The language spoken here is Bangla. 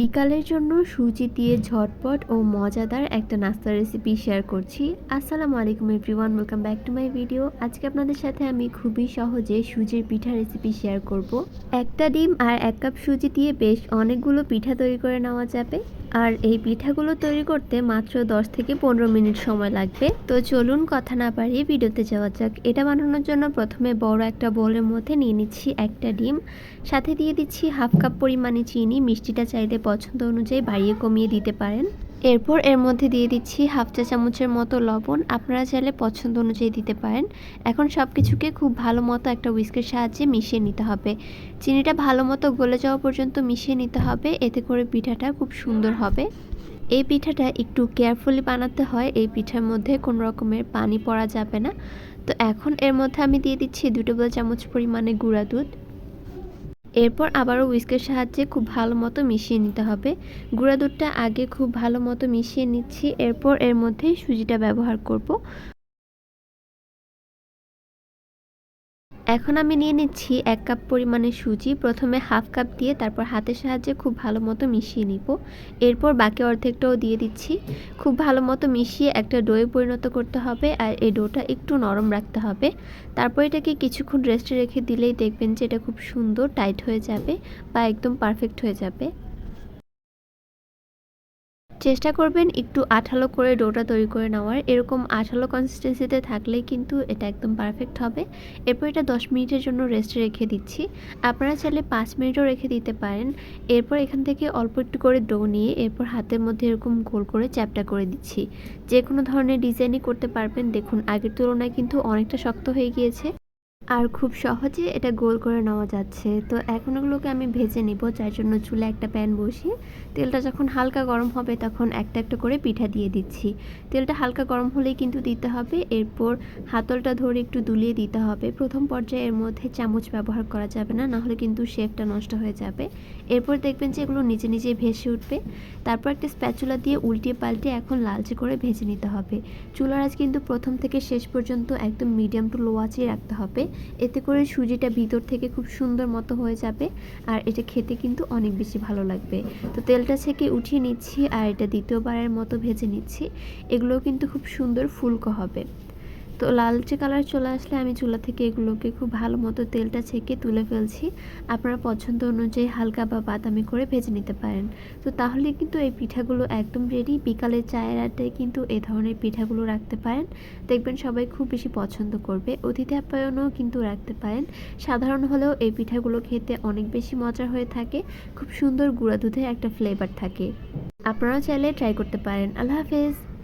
বিকালের জন্য সুজি দিয়ে ঝটপট ও মজাদার একটা নাস্তার রেসিপি শেয়ার করছি। আসসালামু আলাইকুম everyone welcome back to my video আজকে আপনাদের সাথে আমি খুবই সহজে সুজির পিঠা রেসিপি শেয়ার করব। একটা ডিম আর এক কাপ সুজি দিয়ে বেশ অনেকগুলো পিঠা তৈরি করে নেওয়া যাবে। আর এই পিঠাগুলো তৈরি করতে মাত্র 10 থেকে পনেরো মিনিট সময় লাগবে। তো চলুন কথা না বাড়িয়ে ভিডিওতে যাওয়া যাক। এটা বানানোর জন্য প্রথমে বড় একটা বোলের মধ্যে নিয়ে নিচ্ছি একটা ডিম। সাথে দিয়ে দিচ্ছি হাফ কাপ পরিমাণে চিনি। মিষ্টিটা চাইলে পছন্দ অনুযায়ী বাড়িয়ে কমিয়ে দিতে পারেন। এরপর এর মধ্যে দিয়ে দিচ্ছি হাফ চা চামচের মতো লবণ। আপনারা চাইলে পছন্দ অনুযায়ী দিতে পারেন। এখন সব কিছুকে খুব ভালো মতো একটা উইস্কের সাহায্যে মিশিয়ে নিতে হবে। চিনিটা ভালো মতো গলে যাওয়া পর্যন্ত মিশিয়ে নিতে হবে। এতে করে পিঠাটা খুব সুন্দর হবে। এই পিঠাটা একটু কেয়ারফুলি বানাতে হয়। এই পিঠার মধ্যে কোনো রকমের পানি পড়া যাবে না। তো এখন এর মধ্যে আমি দিয়ে দিচ্ছি দু টেবিল চামচ পরিমাণে গুঁড়া দুধ। এরপর আবারও উইস্কের সাহায্যে খুব ভালো মতো মিশিয়ে নিতে হবে। গুঁড়া দুধটা আগে খুব ভালো মতো মিশিয়ে নিচ্ছি, এরপর এর মধ্যে সুজিটা ব্যবহার করব। এখন আমি নিয়ে নিচ্ছি এক কাপ পরিমাণে সুজি। প্রথমে হাফ কাপ দিয়ে তারপর হাতের সাহায্যে খুব ভালো মতো মিশিয়ে নিব। এরপর বাকি অর্ধেকটাও দিয়ে দিচ্ছি। খুব ভালো মতো মিশিয়ে একটা ডোয়ে পরিণত করতে হবে আর এই ডোটা একটু নরম রাখতে হবে। তারপর এটাকে কিছুক্ষণ রেস্টে রেখে দিলেই দেখবেন যে এটা খুব সুন্দর টাইট হয়ে যাবে বা একদম পারফেক্ট হয়ে যাবে। চেষ্টা করবেন একটু আঠালো করে ডোটা তৈরি করে নেওয়ার। এরকম আঠালো কনসিস্টেন্সিতে থাকলেই কিন্তু এটা একদম পারফেক্ট হবে। এরপর এটা দশ মিনিটের জন্য রেস্টে রেখে দিচ্ছি। আপনারা চাইলে পাঁচ মিনিটও রেখে দিতে পারেন। এরপর এখান থেকে অল্প একটু করে ডো নিয়ে এরপর হাতের মধ্যে এরকম গোল করে চ্যাপটা করে দিচ্ছি। যে কোনো ধরনের ডিজাইনই করতে পারবেন। দেখুন, আগের তুলনায় কিন্তু অনেকটা শক্ত হয়ে গিয়েছে। আর খুব সহজে এটা গোল করে নেওয়া যাচ্ছে। তো এখন ওগুলোকে আমি ভেজে নিব, যার জন্য চুলে একটা প্যান বসিয়ে তেলটা যখন হালকা গরম হবে তখন একটা একটা করে পিঠা দিয়ে দিচ্ছি। তেলটা হালকা গরম হলেই কিন্তু দিতে হবে, এরপর হাতলটা ধরে একটু দুলিয়ে দিতে হবে। প্রথম পর্যায়ে এর মধ্যে চামচ ব্যবহার করা যাবে না, নাহলে কিন্তু শেপটা নষ্ট হয়ে যাবে। এরপর দেখবেন যে এগুলো নিজে নিজেই ভেসে উঠবে। তারপর একটা স্প্যাচুলা দিয়ে উল্টিয়ে পাল্টে এখন লালচে করে ভেজে নিতে হবে। চুলার আজ কিন্তু প্রথম থেকে শেষ পর্যন্ত একদম মিডিয়াম টু লো আঁচেই রাখতে হবে। এতে করে সুজিটা ভিতর থেকে খুব সুন্দর মতো হয়ে যাবে আর এটা খেতে কিন্তু অনেক বেশি ভালো লাগবে। তো তেলটা ছেঁকে উঠিয়ে নিচ্ছি আর এটা দ্বিতীয়বারের মতো ভেজে নিচ্ছি। এগুলো কিন্তু খুব সুন্দর ফুলকো হবে। তো লালচে কালার চলে আসলে আমি চুলা থেকে এগুলোকে খুব ভালো মতো তেলটা ছেঁকে তুলে ফেলছি। আপনারা পছন্দ অনুযায়ী হালকা বা বাদামি করে ভেজে নিতে পারেন। তো তাহলে কিন্তু এই পিঠাগুলো একদম রেডি বিকালে চায়ের আড্ডায় কিন্তু এ ধরনের পিঠাগুলো রাখতে পারেন। দেখবেন সবাই খুব বেশি পছন্দ করবে। অতিথি আপ্যায়নও কিন্তু রাখতে পারেন। সাধারণ হলেও এই পিঠাগুলো খেতে অনেক বেশি মজার হয়ে থাকে। খুব সুন্দর গুঁড়া দুধের একটা ফ্লেভার থাকে। আপনারাও চাইলে ট্রাই করতে পারেন। আল্লাহ হাফেজ।